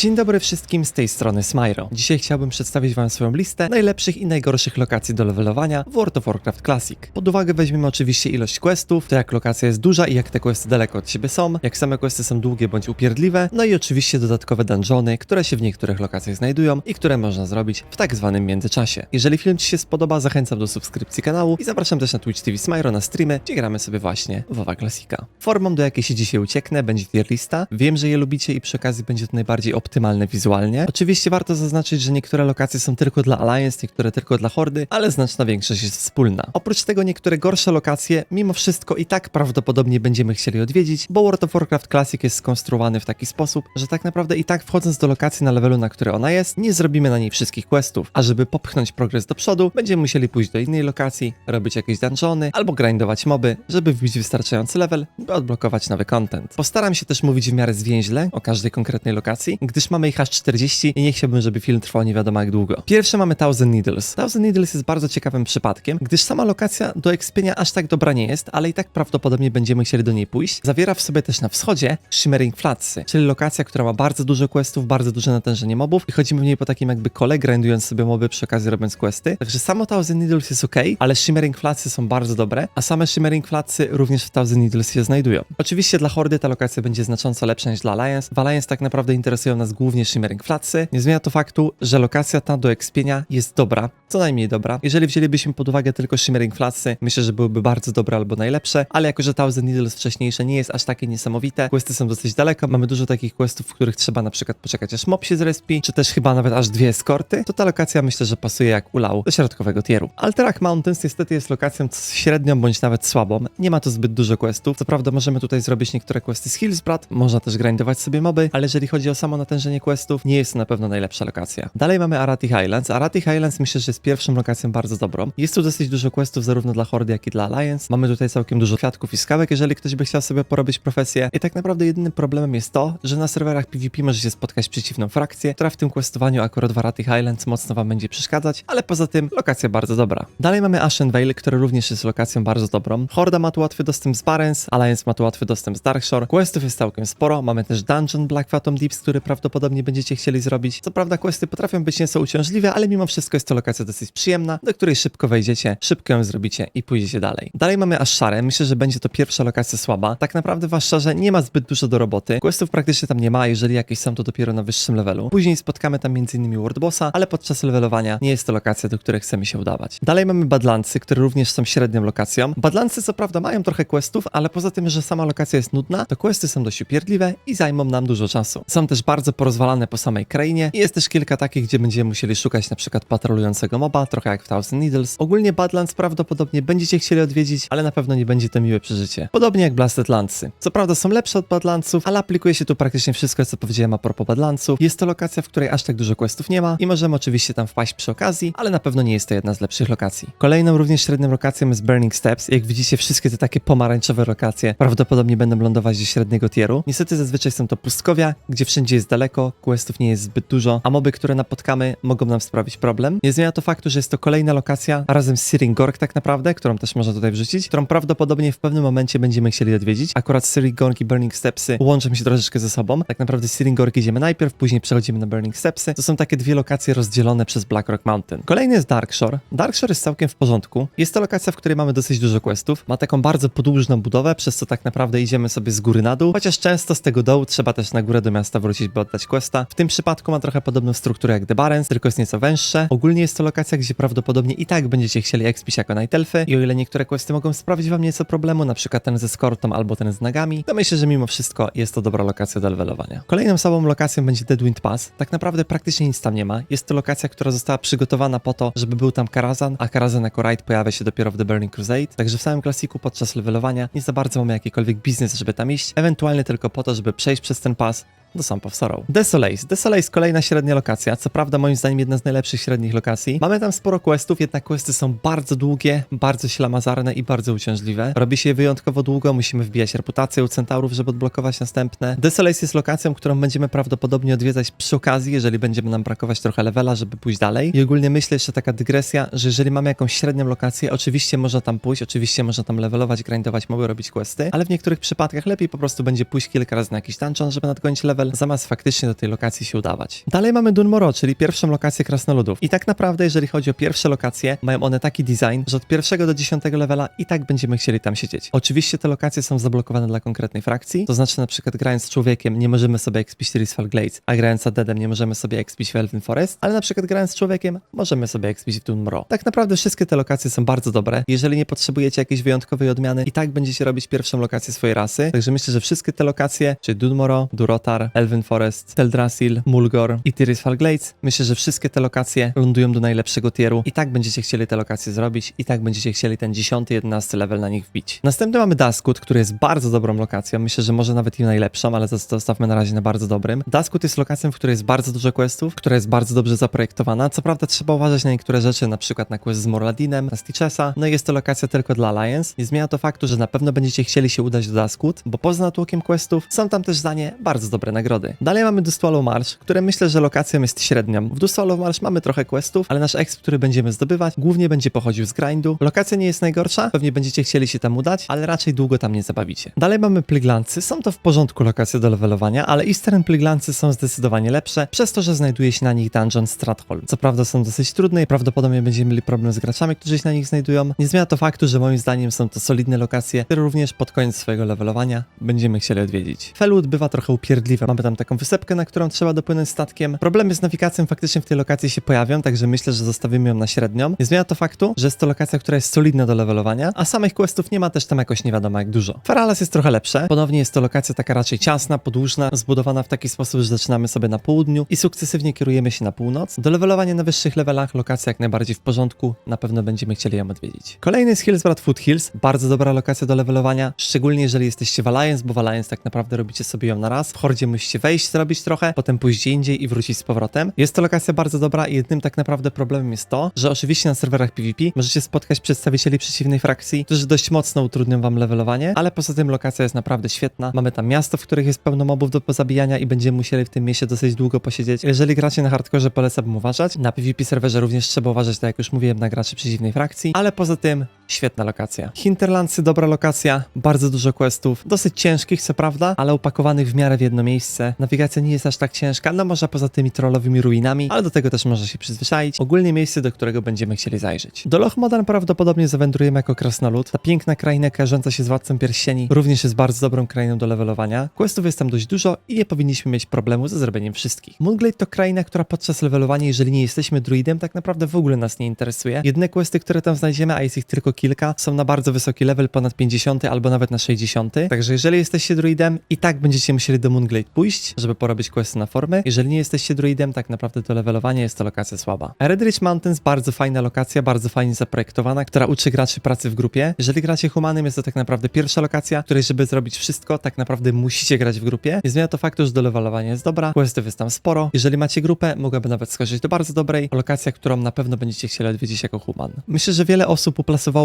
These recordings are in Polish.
Dzień dobry wszystkim, z tej strony Smyro. Dzisiaj chciałbym przedstawić wam swoją listę najlepszych i najgorszych lokacji do levelowania w World of Warcraft Classic. Pod uwagę weźmiemy oczywiście ilość questów, to jak lokacja jest duża i jak te questy daleko od siebie są, jak same questy są długie bądź upierdliwe, no i oczywiście dodatkowe dungeony, które się w niektórych lokacjach znajdują i które można zrobić w tak zwanym międzyczasie. Jeżeli film ci się spodoba, zachęcam do subskrypcji kanału i zapraszam też na Twitch TV Smyro na streamy, gdzie gramy sobie właśnie WoWa Classica. Formą, do jakiej się dzisiaj ucieknę, będzie tier lista. Wiem, że je lubicie i przy okazji będzie to najbardziej optymalne wizualnie. Oczywiście warto zaznaczyć, że niektóre lokacje są tylko dla Alliance, niektóre tylko dla Hordy, ale znaczna większość jest wspólna. Oprócz tego niektóre gorsze lokacje, mimo wszystko i tak prawdopodobnie będziemy chcieli odwiedzić, bo World of Warcraft Classic jest skonstruowany w taki sposób, że tak naprawdę i tak wchodząc do lokacji na levelu, na które ona jest, nie zrobimy na niej wszystkich questów, a żeby popchnąć progres do przodu, będziemy musieli pójść do innej lokacji, robić jakieś dungeony albo grindować moby, żeby wbić wystarczający level, by odblokować nowy content. Postaram się też mówić w miarę zwięźle o każdej konkretnej lokacji, gdyż mamy ich aż 40 i nie chciałbym, żeby film trwał nie wiadomo jak długo. Pierwsze mamy Thousand Needles. Thousand Needles jest bardzo ciekawym przypadkiem, gdyż sama lokacja do ekspienia aż tak dobra nie jest, ale i tak prawdopodobnie będziemy chcieli do niej pójść. Zawiera w sobie też na wschodzie Shimmering Flatsy, czyli lokacja, która ma bardzo dużo questów, bardzo duże natężenie mobów i chodzimy w niej po takim jakby kole, grindując sobie moby przy okazji robiąc questy. Także samo Thousand Needles jest ok, ale Shimmering Flatsy są bardzo dobre, a same Shimmering Flatsy również w Thousand Needles się znajdują. Oczywiście dla Hordy ta lokacja będzie znacząco lepsza niż dla Alliance. W Alliance tak naprawdę interesują nas głównie Shimmering Flatsy. Nie zmienia to faktu, że lokacja ta do ekspienia jest dobra, co najmniej dobra. Jeżeli wzięlibyśmy pod uwagę tylko Shimmering Flatsy, myślę, że byłyby bardzo dobre albo najlepsze, ale jako, że Thousand Needles wcześniejsze nie jest aż takie niesamowite, questy są dosyć daleko, mamy dużo takich questów, w których trzeba na przykład poczekać aż mob się zrespi, czy też chyba nawet aż dwie eskorty, to ta lokacja myślę, że pasuje jak ulał do środkowego tieru. Alterac Mountains niestety jest lokacją średnią bądź nawet słabą, nie ma tu zbyt dużo questów, co prawda możemy tutaj zrobić niektóre questy z Hillsbrad, można też grindować sobie moby, ale jeżeli chodzi o samo natężenie questów, nie jest to na pewno najlepsza lokacja. Dalej mamy Arati Highlands. Arati Highlands myślę, że jest pierwszą lokacją bardzo dobrą. Jest tu dosyć dużo questów zarówno dla Hordy, jak i dla Alliance. Mamy tutaj całkiem dużo kwiatków i skałek, jeżeli ktoś by chciał sobie porobić profesję. I tak naprawdę jedynym problemem jest to, że na serwerach PvP może się spotkać przeciwną frakcję, która w tym questowaniu akurat w Arati Highlands mocno wam będzie przeszkadzać, ale poza tym lokacja bardzo dobra. Dalej mamy Ashen Vale, która również jest lokacją bardzo dobrą. Horda ma tu łatwy dostęp z Barrens, Alliance ma tu łatwy dostęp z Darkshore. Questów jest całkiem sporo. Mamy też Dungeon Black Phantom Deeps, który prawdopodobnie będziecie chcieli zrobić. Co prawda questy potrafią być nieco uciążliwe, ale mimo wszystko jest to lokacja dosyć przyjemna, do której szybko wejdziecie, szybko ją zrobicie i pójdziecie dalej. Dalej mamy Ashare. Myślę, że będzie to pierwsza lokacja słaba. Tak naprawdę w Ashare nie ma zbyt dużo do roboty. Questów praktycznie tam nie ma, jeżeli jakieś są, to dopiero na wyższym levelu. Później spotkamy tam m.in. World Bossa, ale podczas levelowania nie jest to lokacja, do której chcemy się udawać. Dalej mamy Badlandsy, które również są średnią lokacją. Badlandsy co prawda mają trochę questów, ale poza tym, że sama lokacja jest nudna, to questy są dość upierdliwe i zajmą nam dużo czasu. Są też bardzo porozwalane po samej krainie i jest też kilka takich, gdzie będziemy musieli szukać na przykład patrolującego moba, trochę jak w Thousand Needles. Ogólnie Badlands prawdopodobnie będziecie chcieli odwiedzić, ale na pewno nie będzie to miłe przeżycie. Podobnie jak Blasted Landsy. Co prawda są lepsze od Badlandsów, ale aplikuje się tu praktycznie wszystko, co powiedziałem a propos Badlandsów. Jest to lokacja, w której aż tak dużo questów nie ma i możemy oczywiście tam wpaść przy okazji, ale na pewno nie jest to jedna z lepszych lokacji. Kolejną również średnią lokacją jest Burning Steps. Jak widzicie, wszystkie te takie pomarańczowe lokacje prawdopodobnie będą lądować do średniego tieru. Niestety zazwyczaj są to pustkowia, gdzie wszędzie jest questów nie jest zbyt dużo, a moby, które napotkamy, mogą nam sprawić problem. Nie zmienia to faktu, że jest to kolejna lokacja razem z Searing Gorg tak naprawdę, którą też można tutaj wrzucić, którą prawdopodobnie w pewnym momencie będziemy chcieli odwiedzić. Akurat Searing Gorg i Burning Stepsy łączą się troszeczkę ze sobą. Tak naprawdę Searing Gorg idziemy najpierw, później przechodzimy na Burning Stepsy. To są takie dwie lokacje rozdzielone przez Black Rock Mountain. Kolejny jest Darkshore. Darkshore jest całkiem w porządku. Jest to lokacja, w której mamy dosyć dużo questów. Ma taką bardzo podłużną budowę, przez co tak naprawdę idziemy sobie z góry na dół, chociaż często z tego dołu trzeba też na górę do miasta wrócić, by questa. W tym przypadku ma trochę podobną strukturę jak The Barrens, tylko jest nieco węższe. Ogólnie jest to lokacja, gdzie prawdopodobnie i tak będziecie chcieli expić jako Night Elfy i o ile niektóre questy mogą sprawić wam nieco problemu, na przykład ten ze skortą albo ten z nagami, to myślę, że mimo wszystko jest to dobra lokacja do levelowania. Kolejną samą lokacją będzie Deadwind Pass. Tak naprawdę praktycznie nic tam nie ma. Jest to lokacja, która została przygotowana po to, żeby był tam Karazhan, a Karazhan jako raid pojawia się dopiero w The Burning Crusade. Także w samym klasiku podczas levelowania nie za bardzo mamy jakikolwiek biznes, żeby tam iść, ewentualnie tylko po to, żeby przejść przez ten pas do of Sorrow. Desolace. Desolace kolejna średnia lokacja, co prawda moim zdaniem jedna z najlepszych średnich lokacji. Mamy tam sporo questów, jednak questy są bardzo długie, bardzo ślamazarne i bardzo uciążliwe. Robi się je wyjątkowo długo, musimy wbijać reputację u centaurów, żeby odblokować następne. Desolace jest lokacją, którą będziemy prawdopodobnie odwiedzać przy okazji, jeżeli będziemy nam brakować trochę levela, żeby pójść dalej. I ogólnie myślę jeszcze taka dygresja, że jeżeli mamy jakąś średnią lokację, oczywiście można tam pójść, oczywiście można tam levelować, grindować moby, robić questy, ale w niektórych przypadkach lepiej po prostu będzie pójść kilka razy na jakiś dungeon, żeby nadgonić level level, zamiast faktycznie do tej lokacji się udawać. Dalej mamy Dunmoro, czyli pierwszą lokację krasnoludów. I tak naprawdę, jeżeli chodzi o pierwsze lokacje, mają one taki design, że od pierwszego do dziesiątego levela i tak będziemy chcieli tam siedzieć. Oczywiście te lokacje są zablokowane dla konkretnej frakcji, to znaczy na przykład grając z człowiekiem nie możemy sobie expić Tirisfal Glades, a grając z Adedem nie możemy sobie expić w Elven Forest, ale na przykład grając z człowiekiem możemy sobie expić w Dunmoro. Tak naprawdę wszystkie te lokacje są bardzo dobre. Jeżeli nie potrzebujecie jakiejś wyjątkowej odmiany, i tak będziecie robić pierwszą lokację swojej rasy. Także myślę, że wszystkie te lokacje, czyli Dunmoro, Durotar, Elven Forest, Teldrassil, Mulgor i Tirisfal Glades, myślę, że wszystkie te lokacje lądują do najlepszego tieru. I tak będziecie chcieli te lokacje zrobić, i tak będziecie chcieli ten 10, 11 level na nich wbić. Następny mamy Daskut, który jest bardzo dobrą lokacją. Myślę, że może nawet i najlepszą, ale zostawmy na razie na bardzo dobrym. Daskut jest lokacją, w której jest bardzo dużo questów, która jest bardzo dobrze zaprojektowana. Co prawda trzeba uważać na niektóre rzeczy, na przykład na quest z Morladinem, na Stitchesa. No i jest to lokacja tylko dla Alliance. Nie zmienia to faktu, że na pewno będziecie chcieli się udać do Daskut, bo poza natłokiem questów są tam też za nie bardzo dobre nagrody. Dalej mamy Dustwallow March, które myślę, że lokacją jest średnią. W Dustwallow March mamy trochę questów, ale nasz exp, który będziemy zdobywać, głównie będzie pochodził z grindu. Lokacja nie jest najgorsza, pewnie będziecie chcieli się tam udać, ale raczej długo tam nie zabawicie. Dalej mamy Plyglancy, są to w porządku lokacje do levelowania, ale Eastern Plyglancy są zdecydowanie lepsze, przez to, że znajduje się na nich dungeon Stratholm. Co prawda są dosyć trudne i prawdopodobnie będziemy mieli problem z graczami, którzy się na nich znajdują. Nie zmienia to faktu, że moim zdaniem są to solidne lokacje, które również pod koniec swojego levelowania będziemy chcieli odwiedzić. Felwood bywa trochę upierdliwe. Mamy tam taką wysepkę, na którą trzeba dopłynąć statkiem. Problemy z nawigacją faktycznie w tej lokacji się pojawią, także myślę, że zostawimy ją na średnią. Nie zmienia to faktu, że jest to lokacja, która jest solidna do levelowania, a samych questów nie ma też tam jakoś nie wiadomo jak dużo. Feralas jest trochę lepsze. Ponownie jest to lokacja taka raczej ciasna, podłużna, zbudowana w taki sposób, że zaczynamy sobie na południu i sukcesywnie kierujemy się na północ. Do levelowania na wyższych levelach lokacja jak najbardziej w porządku, na pewno będziemy chcieli ją odwiedzić. Kolejny jest Hillsbrad Foothills, bardzo dobra lokacja do levelowania, szczególnie jeżeli jesteście w Alliance, bo w Alliance tak naprawdę robicie sobie ją na raz. W Hordzie musicie wejść, zrobić trochę, potem pójść gdzie indziej i wrócić z powrotem. Jest to lokacja bardzo dobra i jednym tak naprawdę problemem jest to, że oczywiście na serwerach PvP możecie spotkać przedstawicieli przeciwnej frakcji, którzy dość mocno utrudnią wam levelowanie, ale poza tym lokacja jest naprawdę świetna. Mamy tam miasto, w których jest pełno mobów do pozabijania i będziemy musieli w tym mieście dosyć długo posiedzieć. Jeżeli gracie na hardkorze, polecam uważać. Na PvP serwerze również trzeba uważać, tak jak już mówiłem, na graczy przeciwnej frakcji, ale poza tym świetna lokacja. Hinterlandsy, dobra lokacja, bardzo dużo questów, dosyć ciężkich, co prawda, ale upakowanych w miarę w jedno miejsce. Nawigacja nie jest aż tak ciężka, no może poza tymi trollowymi ruinami, ale do tego też można się przyzwyczaić. Ogólnie miejsce, do którego będziemy chcieli zajrzeć. Do Loch Modan prawdopodobnie zawędrujemy jako krasnolud. Ta piękna kraina kojarząca się z Władcą Pierścieni również jest bardzo dobrą krainą do levelowania. Questów jest tam dość dużo i nie powinniśmy mieć problemu ze zrobieniem wszystkich. Moonglade to kraina, która podczas levelowania, jeżeli nie jesteśmy druidem, tak naprawdę w ogóle nas nie interesuje. Jedyne questy, które tam znajdziemy, a jest ich tylko kilka, są na bardzo wysoki level, ponad 50 albo nawet na 60. Także jeżeli jesteście druidem, i tak będziecie musieli do Moonglade pójść, żeby porobić questy na formę. Jeżeli nie jesteście druidem, tak naprawdę do levelowania jest to lokacja słaba. Redridge Mountains, bardzo fajna lokacja, bardzo fajnie zaprojektowana, która uczy graczy pracy w grupie. Jeżeli gracie humanym, jest to tak naprawdę pierwsza lokacja, której żeby zrobić wszystko, tak naprawdę musicie grać w grupie. Nie zmienia to faktu, że do levelowania jest dobra, questów jest tam sporo. Jeżeli macie grupę, mogłaby nawet skoczyć do bardzo dobrej. Lokacja, którą na pewno będziecie chcieli odwiedzić jako human. Myślę, że wiele osób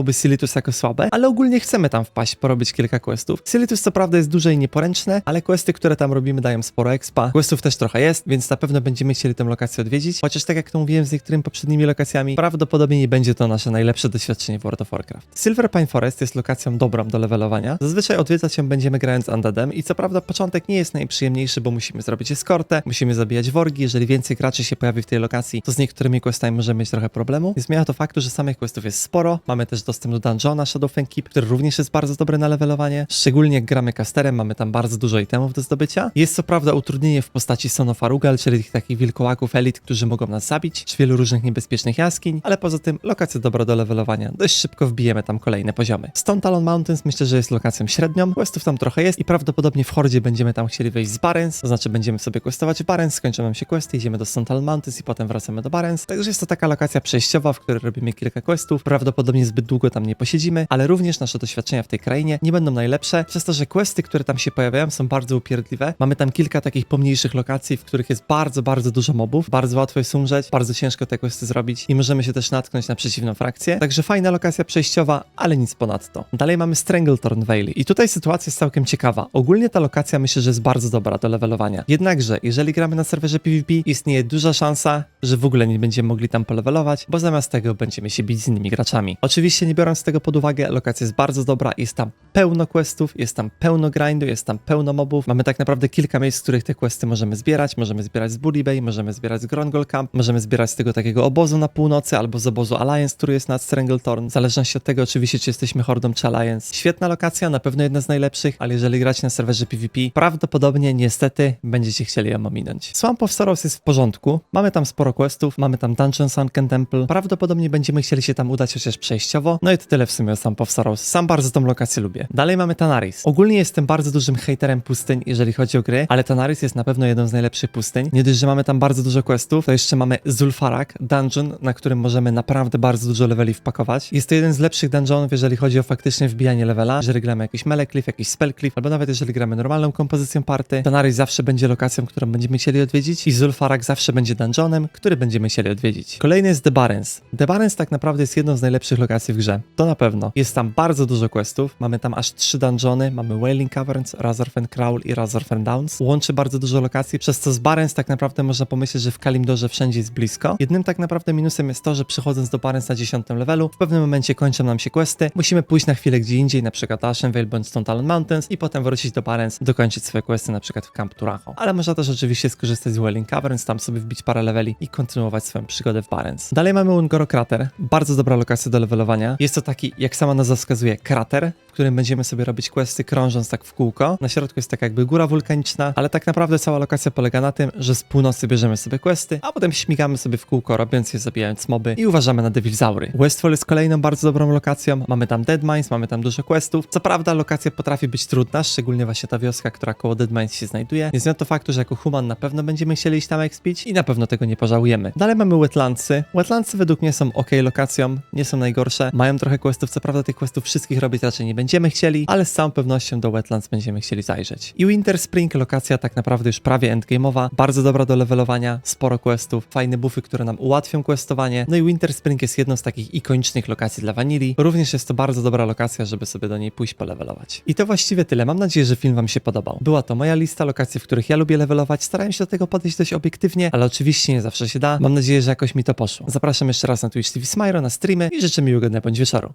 uplasowałoby Silitus jako słabe, ale ogólnie chcemy tam wpaść, porobić kilka questów. Silitus co prawda jest duże i nieporęczne, ale questy, które tam robimy dają sporo expa. Questów też trochę jest, więc na pewno będziemy chcieli tę lokację odwiedzić. Chociaż tak jak to mówiłem z niektórymi poprzednimi lokacjami, prawdopodobnie nie będzie to nasze najlepsze doświadczenie w World of Warcraft. Silver Pine Forest jest lokacją dobrą do levelowania. Zazwyczaj odwiedzać ją będziemy grając Undeadem i co prawda początek nie jest najprzyjemniejszy, bo musimy zrobić eskortę, musimy zabijać worgi. Jeżeli więcej graczy się pojawi w tej lokacji, to z niektórymi questami możemy mieć trochę problemu. Nie zmienia to faktu, że samych questów jest sporo. Mamy też dostęp do dungeona Shadow Keep, który również jest bardzo dobry na levelowanie. Szczególnie jak gramy casterem, mamy tam bardzo dużo itemów do zdobycia. Jest co prawda utrudnienie w postaci Sonofarugal, czyli tych takich wilkołaków elit, którzy mogą nas zabić, czy wielu różnych niebezpiecznych jaskiń, ale poza tym lokacja dobra do levelowania. Dość szybko wbijemy tam kolejne poziomy. Stone Talon Mountains myślę, że jest lokacją średnią. Questów tam trochę jest i prawdopodobnie w Hordzie będziemy tam chcieli wejść z Barents, to znaczy będziemy sobie questować w Barents, skończą nam się questy, idziemy do Stone Talon Mountains i potem wracamy do Barents. Także jest to taka lokacja przejściowa, w której robimy kilka questów. Prawdopodobnie zbyt długo tam nie posiedzimy, ale również nasze doświadczenia w tej krainie nie będą najlepsze, przez to, że questy, które tam się pojawiają, są bardzo upierdliwe. Mamy tam kilka takich pomniejszych lokacji, w których jest bardzo, bardzo dużo mobów, bardzo łatwo jest umrzeć, bardzo ciężko te questy zrobić i możemy się też natknąć na przeciwną frakcję. Także fajna lokacja przejściowa, ale nic ponadto. Dalej mamy Stranglethorn Valley i tutaj sytuacja jest całkiem ciekawa. Ogólnie ta lokacja myślę, że jest bardzo dobra do levelowania. Jednakże, jeżeli gramy na serwerze PvP, istnieje duża szansa, że w ogóle nie będziemy mogli tam polevelować, bo zamiast tego będziemy się bić z innymi graczami. Oczywiście nie biorąc tego pod uwagę, lokacja jest bardzo dobra, jest tam pełno questów, jest tam pełno grindu, jest tam pełno mobów. Mamy tak naprawdę kilka miejsc, w których te questy możemy zbierać. Możemy zbierać z Bully Bay, możemy zbierać z Grongol Camp, możemy zbierać z tego takiego obozu na północy albo z obozu Alliance, który jest nad Stranglethorn. W zależności od tego oczywiście, czy jesteśmy Hordą czy Alliance. Świetna lokacja, na pewno jedna z najlepszych, ale jeżeli gracie na serwerze PvP, prawdopodobnie niestety będziecie chcieli ją ominąć. Swamp of Sorrows jest w porządku, mamy tam sporo questów, mamy tam Dungeon Sunken Temple, prawdopodobnie będziemy chcieli się tam udać chociaż przejściowo, no i to tyle w sumie o Swamp of Sorrows. Sam bardzo tą lokację lubię. Dalej mamy Tanaris. Ogólnie jestem bardzo dużym haterem pustyń, jeżeli chodzi o gry, ale Tanaris jest na pewno jedną z najlepszych pustyń. Nie dość, że mamy tam bardzo dużo questów, to jeszcze mamy Zulfarak, dungeon, na którym możemy naprawdę bardzo dużo leveli wpakować. Jest to jeden z lepszych dungeonów, jeżeli chodzi o faktycznie wbijanie levela. Jeżeli gramy jakiś Melecliff, jakiś Spellcliff, albo nawet jeżeli gramy normalną kompozycją party, Tanaris zawsze będzie lokacją, którą będziemy chcieli odwiedzić i Zulfarak zawsze będzie dungeonem, który będziemy chcieli odwiedzić. Kolejny jest The Barrens. The Barrens tak naprawdę jest jedną z najlepszych lokacji w grze. To na pewno. Jest tam bardzo dużo questów, mamy tam aż trzy dungeony, mamy Wailing Caverns, Razorfen Crawl i Razorfen Downs. Łączy bardzo dużo lokacji, przez co z Barrens tak naprawdę można pomyśleć, że w Kalimdorze wszędzie jest blisko. Jednym tak naprawdę minusem jest to, że przychodząc do Barrens na 10 levelu, w pewnym momencie kończą nam się questy, musimy pójść na chwilę gdzie indziej, na przykład Ashenvale bądź Stone Talon Mountains i potem wrócić do Barrens, dokończyć swoje questy na przykład w Camp Turacho. Ale można też oczywiście skorzystać z Wailing Caverns, tam sobie wbić parę leveli i kontynuować swoją przygodę w Barrens. Dalej mamy Ungoro Krater, bardzo dobra lokacja do levelowania. Jest to taki, jak sama nazwa wskazuje, krater, w którym będziemy sobie robić questy krążąc tak w kółko. Na środku jest taka jakby góra wulkaniczna, ale tak naprawdę cała lokacja polega na tym, że z północy bierzemy sobie questy, a potem śmigamy sobie w kółko, robiąc je, zabijając moby i uważamy na Devilzaury. Westfall jest kolejną bardzo dobrą lokacją, mamy tam Deadmines, mamy tam dużo questów. Co prawda lokacja potrafi być trudna, szczególnie właśnie ta wioska, która koło Deadmines się znajduje. Nie zmienia to faktu, że jako human na pewno będziemy chcieli iść tam expić i na pewno tego nie pożałujemy. Dalej mamy Wetlandsy. Wetlandsy według mnie są ok lokacją, nie są najgorsze. Trochę questów, co prawda tych questów wszystkich robić raczej nie będziemy chcieli, ale z całą pewnością do Wetlands będziemy chcieli zajrzeć. I Winter Spring lokacja tak naprawdę już prawie endgame'owa, bardzo dobra do levelowania, sporo questów, fajne buffy, które nam ułatwią questowanie. No i Winter Spring jest jedną z takich ikonicznych lokacji dla Vanilli. Również jest to bardzo dobra lokacja, żeby sobie do niej pójść polevelować. I to właściwie tyle. Mam nadzieję, że film wam się podobał. Była to moja lista lokacji, w których ja lubię levelować. Starałem się do tego podejść dość obiektywnie, ale oczywiście nie zawsze się da. Mam nadzieję, że jakoś mi to poszło. Zapraszam jeszcze raz na Twitch TV Smyro, na streamy i życzę miłego dnia bądź wieczoru.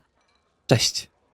Cześć!